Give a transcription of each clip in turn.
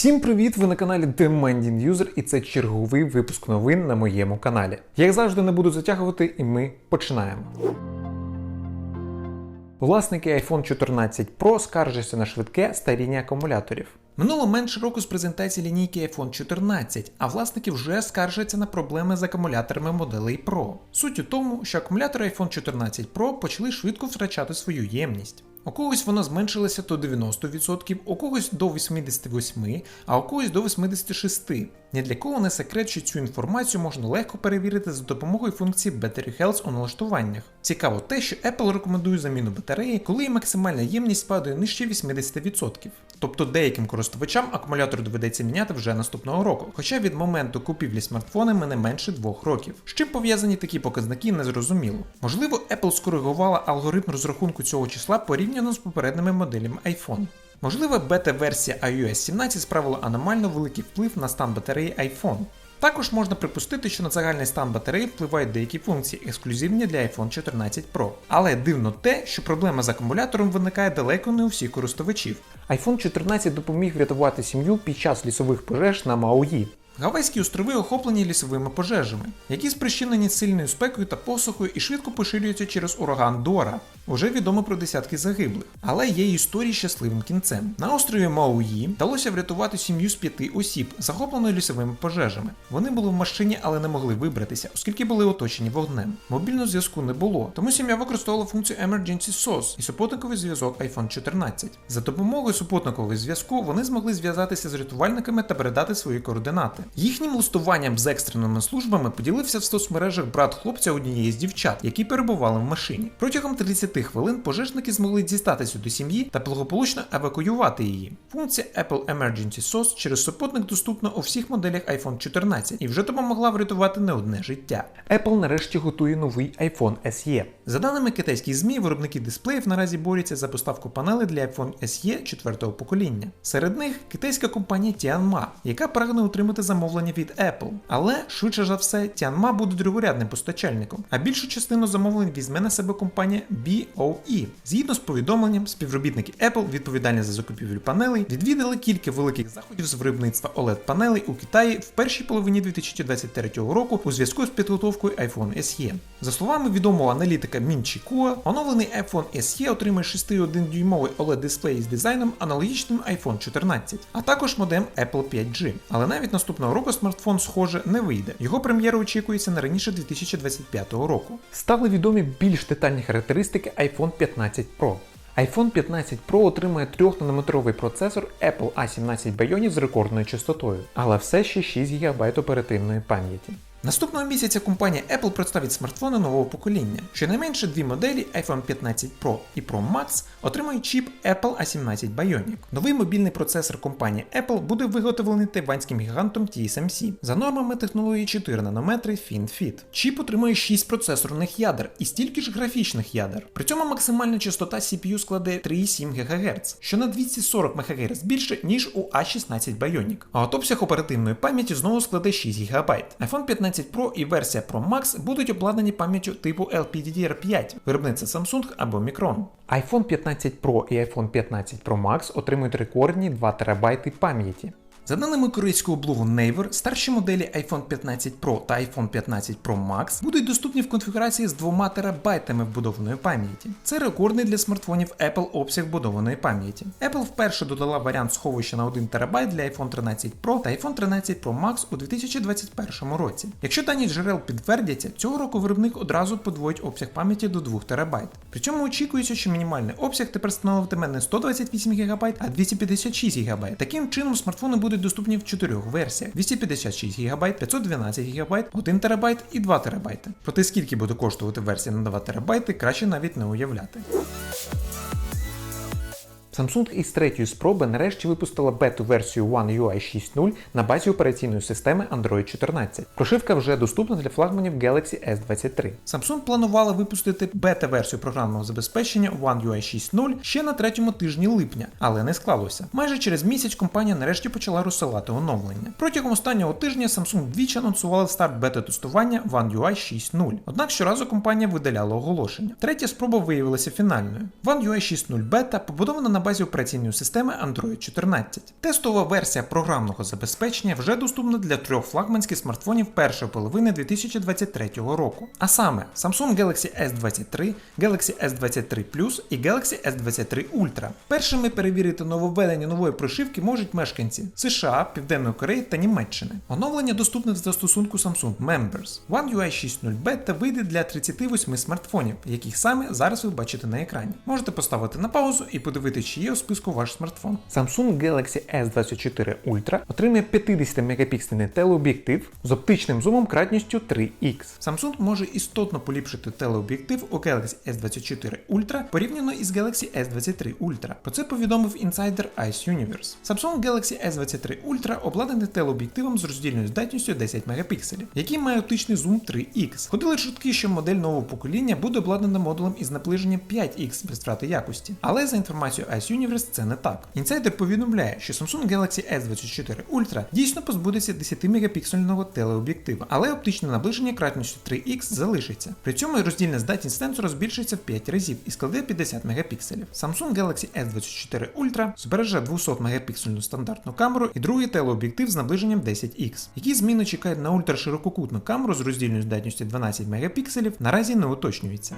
Всім привіт! Ви на каналі Demanding User і це черговий випуск новин на моєму каналі. Як завжди, не буду затягувати, і ми починаємо. Власники iPhone 14 Pro скаржаться на швидке старіння акумуляторів. Минуло менше року з презентації лінійки iPhone 14, а власники вже скаржаться на проблеми з акумуляторами моделей Pro. Суть у тому, що акумулятори iPhone 14 Pro почали швидко втрачати свою ємність. У когось воно зменшилося до 90%, у когось до 88%, а у когось до 86%. Ні для кого не секрет, що цю інформацію можна легко перевірити за допомогою функції Battery Health у налаштуваннях. Цікаво те, що Apple рекомендує заміну батареї, коли її максимальна ємність падає нижче 80%. Тобто деяким користувачам акумулятор доведеться міняти вже наступного року, хоча від моменту купівлі смартфона мине менше двох років. З чим пов'язані такі показники, незрозуміло. Можливо, Apple скоригувала алгоритм розрахунку цього числа порівняно з попередніми моделями iPhone. Можливо, бета-версія iOS 17 справила аномально великий вплив на стан батареї iPhone. Також можна припустити, що на загальний стан батареї впливають деякі функції, ексклюзивні для iPhone 14 Pro. Але дивно те, що проблема з акумулятором виникає далеко не у всіх користувачів. iPhone 14 допоміг врятувати сім'ю під час лісових пожеж на Мауї. Гавайські острови охоплені лісовими пожежами, які спричинені сильною спекою та посухою і швидко поширюються через ураган Дора. Уже відомо про десятки загиблих, але є історії щасливим кінцем. На острові Мауї вдалося врятувати сім'ю з п'яти осіб, захопленою лісовими пожежами. Вони були в машині, але не могли вибратися, оскільки були оточені вогнем. Мобільного зв'язку не було, тому сім'я використовувала функцію Emergency SOS і супутниковий зв'язок iPhone 14. За допомогою супутникового зв'язку вони змогли зв'язатися з рятувальниками та передати свої координати. Їхнім листуванням з екстреними службами поділився в соцмережах брат хлопця однієї з дівчат, які перебували в машині. Протягом 30 хвилин пожежники змогли дістатися до сім'ї та благополучно евакуювати її. Функція Apple Emergency SOS через супутник доступна у всіх моделях iPhone 14 і вже допомогла врятувати не одне життя. Apple нарешті готує новий iPhone SE. За даними китайських ЗМІ, виробники дисплеїв наразі борються за поставку панелей для iPhone SE 4-го покоління. Серед них китайська компанія Tianma, яка прагне отримати замовлення від Apple. Але швидше за все, Tianma буде другорядним постачальником, а більшу частину замовлень візьме на себе компанія BOE. Згідно з повідомленням, співробітники Apple, відповідальні за закупівлю панелей, відвідали кілька великих заходів з виробництва oled панелей у Китаї в першій половині 2023 року у зв'язку з підготовкою iPhone SE. За словами відомого аналітика Мін Чі Куа, оновлений iPhone SE отримає 6,1 дюймовий oled дисплей з дизайном аналогічним iPhone 14, а також модем Apple 5G. Але навіть наступного року смартфон, схоже, не вийде. Його прем'єра очікується на раніше 2025 року. Стали відомі більш детальні характеристики iPhone 15 Pro. iPhone 15 Pro отримує 3-нанометровий процесор Apple A17 Bionic з рекордною частотою, але все ще 6 ГБ оперативної пам'яті. Наступного місяця компанія Apple представить смартфони нового покоління. Щонайменше дві моделі iPhone 15 Pro і Pro Max отримають чіп Apple A17 Bionic. Новий мобільний процесор компанії Apple буде виготовлений тайванським гігантом TSMC за нормами технології 4 нанометри FinFET. Чіп отримує 6 процесорних ядер і стільки ж графічних ядер. При цьому максимальна частота CPU складе 3,7 ГГц, що на 240 МГц більше, ніж у A16 Bionic. А от обсяг оперативної пам'яті знову складе 6 ГБ. iPhone 15 Pro і версія Pro Max будуть обладнані пам'яттю типу LPDDR5, виробниця Samsung або Micron. iPhone 15 Pro і iPhone 15 Pro Max отримують рекордні 2 ТБ пам'яті. За даними корейського блогу Naver, старші моделі iPhone 15 Pro та iPhone 15 Pro Max будуть доступні в конфігурації з 2 терабайтами вбудованої пам'яті. Це рекордний для смартфонів Apple обсяг вбудованої пам'яті. Apple вперше додала варіант сховища на 1 терабайт для iPhone 13 Pro та iPhone 13 Pro Max у 2021 році. Якщо дані джерел підтвердяться, цього року виробник одразу подвоїть обсяг пам'яті до 2 терабайт. При цьому очікується, що мінімальний обсяг тепер становитиме не 128 ГБ, а 256 ГБ. Таким чином смартфони будуть доступні в чотирьох версіях: 256 ГБ, 512 ГБ, 1 ТБ і 2 ТБ. Проте скільки буде коштувати версія на 2 ТБ, краще навіть не уявляти. Samsung із третьої спроби нарешті випустила бету-версію One UI 6.0 на базі операційної системи Android 14. Прошивка вже доступна для флагманів Galaxy S23. Samsung планувала випустити бета-версію програмного забезпечення One UI 6.0 ще на третьому тижні липня, але не склалося. Майже через місяць компанія нарешті почала розсилати оновлення. Протягом останнього тижня Samsung двічі анонсувала старт бета-тестування One UI 6.0. Однак щоразу компанія видаляла оголошення. Третя спроба виявилася фінальною. One UI 6.0 бета побудована на на базі операційної системи Android 14. Тестова версія програмного забезпечення вже доступна для трьох флагманських смартфонів першої половини 2023 року. А саме Samsung Galaxy S23, Galaxy S23 Plus і Galaxy S23 Ultra. Першими перевірити нововведення нової прошивки можуть мешканці США, Південної Кореї та Німеччини. Оновлення доступне в застосунку Samsung Members. One UI 6.0 Beta вийде для 38 смартфонів, яких саме зараз ви бачите на екрані. Можете поставити на паузу і подивитися, чи є у списку ваш смартфон. Samsung Galaxy S24 Ultra отримує 50 мегапіксельний телеоб'єктив з оптичним зумом кратністю 3x. Samsung може істотно поліпшити телеоб'єктив у Galaxy S24 Ultra порівняно із Galaxy S23 Ultra. Про це повідомив інсайдер Ice Universe. Samsung Galaxy S23 Ultra обладнаний телеоб'єктивом з роздільною здатністю 10 мегапікселів, який має оптичний зум 3x. Ходили чутки, що модель нового покоління буде обладнана модулем із наближенням 5x без втрати якості. Але за інформацією Ice Universe це не так. Інсайдер повідомляє, що Samsung Galaxy S24 Ultra дійсно позбудеться 10 мегапіксельного телеоб'єктива, але оптичне наближення кратністю 3x залишиться. При цьому роздільна здатність сенсора збільшиться в 5 разів і складе 50 мегапікселів. Samsung Galaxy S24 Ultra збереже 200 мегапіксельну стандартну камеру і другий телеоб'єктив з наближенням 10x. Які зміни чекають на ультраширококутну камеру з роздільною здатністю 12 мегапікселів, наразі не уточнюється.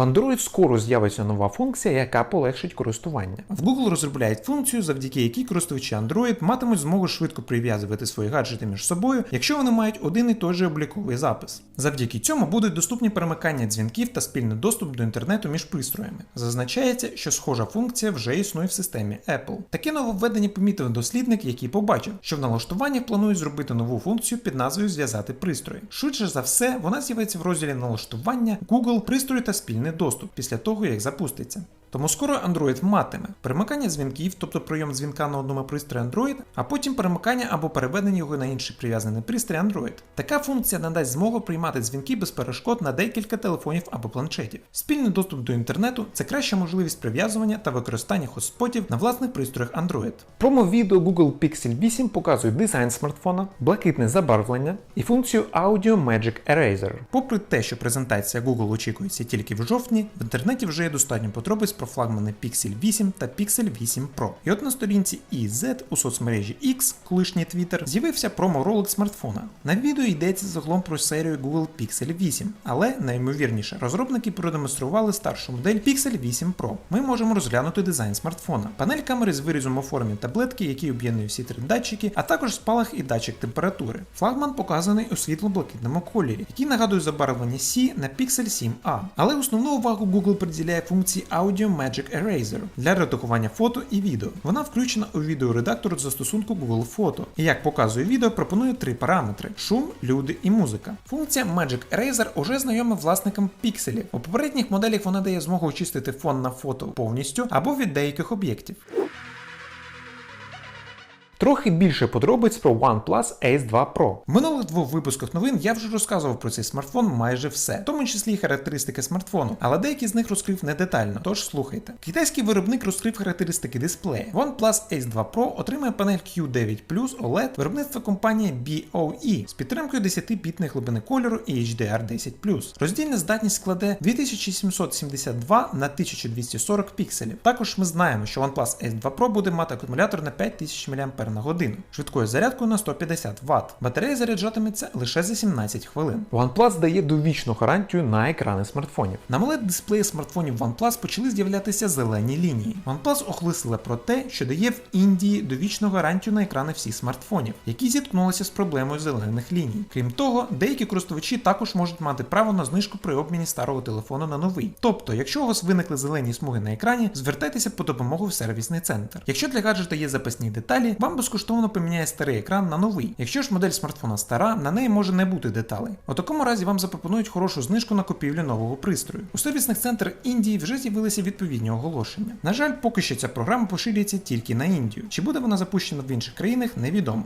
В Android скоро з'явиться нова функція, яка полегшить користування. В Google розробляють функцію, завдяки якій користувачі Android матимуть змогу швидко прив'язувати свої гаджети між собою, якщо вони мають один і той же обліковий запис. Завдяки цьому будуть доступні перемикання дзвінків та спільний доступ до інтернету між пристроями. Зазначається, що схожа функція вже існує в системі Apple. Таке нововведення помітив дослідник, який побачив, що в налаштуваннях планують зробити нову функцію під назвою Зв'язати пристрої. Швидше за все, вона з'явиться в розділі налаштування Google пристрої та спільний доступ після того, як запуститься. Тому скоро Android матиме перемикання дзвінків, тобто прийом дзвінка на одному пристрої Android, а потім перемикання або переведення його на інший прив'язаний пристрій Android. Така функція надасть змогу приймати дзвінки без перешкод на декілька телефонів або планшетів. Спільний доступ до інтернету це краща можливість прив'язування та використання хотспотів на власних пристроях Android. Промо-відео Google Pixel 8 показує дизайн смартфона, блакитне забарвлення і функцію Audio Magic Eraser. Попри те, що презентація Google очікується тільки в жовтні, в інтернеті вже є достатньо подробиць про флагмани Pixel 8 та Pixel 8 Pro. І от на сторінці EZ у соцмережі X, колишній Twitter, з'явився промо-ролик смартфона. На відео йдеться загалом про серію Google Pixel 8, але найімовірніше, розробники продемонстрували старшу модель Pixel 8 Pro. Ми можемо розглянути дизайн смартфона. Панель камери з вирізом у формі таблетки, які об'єднує всі три датчики, а також спалах і датчик температури. Флагман показаний у світло-блакитному кольорі, який нагадує забарвлення C на Pixel 7a. Але основну увагу Google приділяє функції Audio Magic Eraser для редагування фото і відео. Вона включена у відеоредактор застосунку Google Photo І як показує відео, пропонує три параметри: шум, люди і музика. Функція Magic Eraser уже знайома власникам пікселів. У попередніх моделях вона дає змогу очистити фон на фото повністю або від деяких об'єктів. Трохи більше подробиць про OnePlus Ace 2 Pro. В минулих двох випусках новин я вже розказував про цей смартфон майже все, в тому числі і характеристики смартфону, але деякі з них розкрив не детально, тож слухайте. Китайський виробник розкрив характеристики дисплея. OnePlus Ace 2 Pro отримає панель Q9 Plus OLED виробництва компанії BOE з підтримкою 10-бітної глибини кольору і HDR10 Роздільна здатність складе 2772 на 1240 пікселів. Також ми знаємо, що OnePlus Ace 2 Pro буде мати акумулятор на 5000 мАч на годину, швидкою зарядкою на 150 Вт. Батарея заряджатиметься лише за 17 хвилин. OnePlus дає довічну гарантію на екрани смартфонів. На moled дисплеї смартфонів OnePlus почали з'являтися зелені лінії. OnePlus оголосила про те, що дає в Індії довічну гарантію на екрани всіх смартфонів, які зіткнулися з проблемою зелених ліній. Крім того, деякі користувачі також можуть мати право на знижку при обміні старого телефону на новий. Тобто, якщо у вас виникли зелені смуги на екрані, звертайтеся по допомогу в сервісний центр. Якщо для гаджета є запасні деталі, вам безкоштовно поміняє старий екран на новий. Якщо ж модель смартфона стара, на неї може не бути деталей. У такому разі вам запропонують хорошу знижку на купівлю нового пристрою. У сервісних центрах Індії вже з'явилися відповідні оголошення. На жаль, поки що ця програма поширюється тільки на Індію. Чи буде вона запущена в інших країнах, невідомо.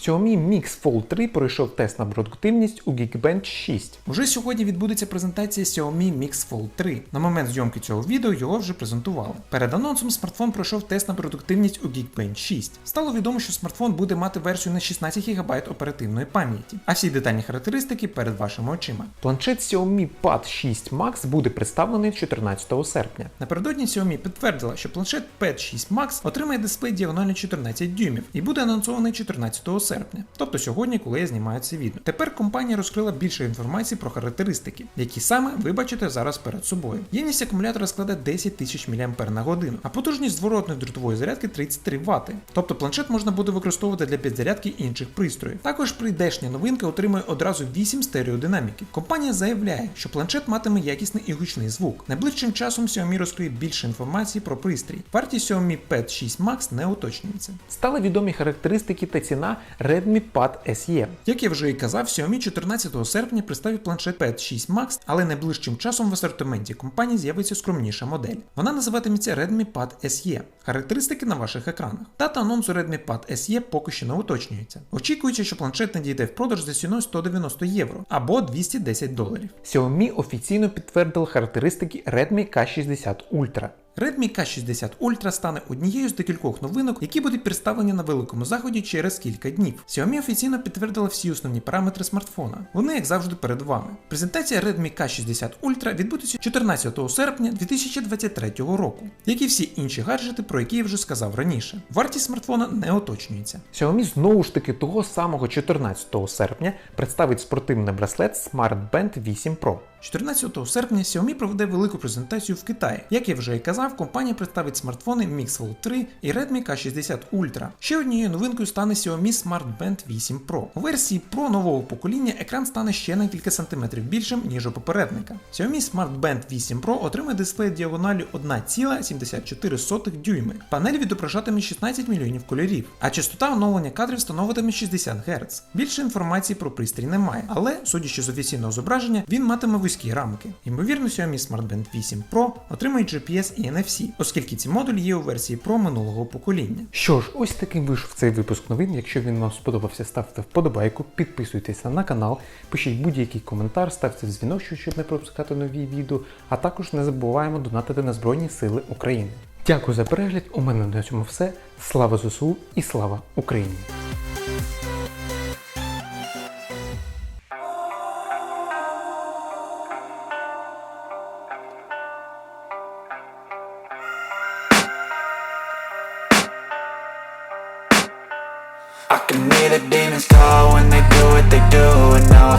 Xiaomi Mix Fold 3 пройшов тест на продуктивність у Geekbench 6. Уже сьогодні відбудеться презентація Xiaomi Mix Fold 3. На момент зйомки цього відео його вже презентували. Перед анонсом смартфон пройшов тест на продуктивність у Geekbench 6. Стало відомо, що смартфон буде мати версію на 16 ГБ оперативної пам'яті, а всі детальні характеристики перед вашими очима. Планшет Xiaomi Pad 6 Max буде представлений 14 серпня. Напередодні Xiaomi підтвердила, що планшет Pad 6 Max отримає дисплей діагонально 14 дюймів і буде анонсований 14 серпня, тобто сьогодні, коли я знімаю це відео. Тепер компанія розкрила більше інформації про характеристики, які саме ви бачите зараз перед собою. Ємність акумулятора складе 10 тисяч мАч на годину, а потужність зворотної дротової зарядки 33 Вт. Тобто планшет можна буде використовувати для підзарядки інших пристроїв. Також прийдешня новинка отримує одразу 8 стереодинаміків. Компанія заявляє, що планшет матиме якісний і гучний звук. Найближчим часом Xiaomi розкриє більше інформації про пристрій. Вартість Xiaomi Pad 6 Max не уточнюється. Стали відомі характеристики та ціна Redmi Pad SE. Як я вже і казав, Xiaomi 14 серпня представить планшет Pad 6 Max, але найближчим часом в асортименті компанії з'явиться скромніша модель. Вона називатиметься Redmi Pad SE. Характеристики на ваших екранах. Дата анонсу Redmi Pad SE поки що не уточнюється. Очікується, що планшет надійде в продаж за ціною 190 євро або 210 доларів. Xiaomi офіційно підтвердили характеристики Redmi K60 Ultra. Redmi K60 Ultra стане однією з декількох новинок, які будуть представлені на великому заході через кілька днів. Xiaomi офіційно підтвердила всі основні параметри смартфона. Вони, як завжди, перед вами. Презентація Redmi K60 Ultra відбудеться 14 серпня 2023 року, як і всі інші гаджети, про які я вже сказав раніше. Вартість смартфона не уточнюється. Xiaomi знову ж таки того самого 14 серпня представить спортивний браслет Smart Band 8 Pro. 14 серпня Xiaomi проведе велику презентацію в Китаї. Як я вже і казав, компанія представить смартфони Mix Fold 3 і Redmi K60 Ultra. Ще однією новинкою стане Xiaomi Smart Band 8 Pro. У версії Pro нового покоління екран стане ще на кілька сантиметрів більшим, ніж у попередника. Xiaomi Smart Band 8 Pro отримає дисплей діагоналю 1,74 дюйми. Панель відображатиме 16 мільйонів кольорів, а частота оновлення кадрів становитиме 60 Гц. Більше інформації про пристрій немає, але, судячи з офіційного зображення, він матиме вузькі рамки. Ймовірно, Xiaomi Smart Band 8 Pro отримає GPS і NFC, оскільки ці модулі є у версії Pro минулого покоління. Що ж, ось таким вийшов цей випуск новин. Якщо він вам сподобався, ставте вподобайку, підписуйтеся на канал, пишіть будь-який коментар, ставте дзвіночок, щоб не пропускати нові відео, а також не забуваємо донатити на Збройні Сили України. Дякую за перегляд. У мене на цьому все. Слава ЗСУ і слава Україні!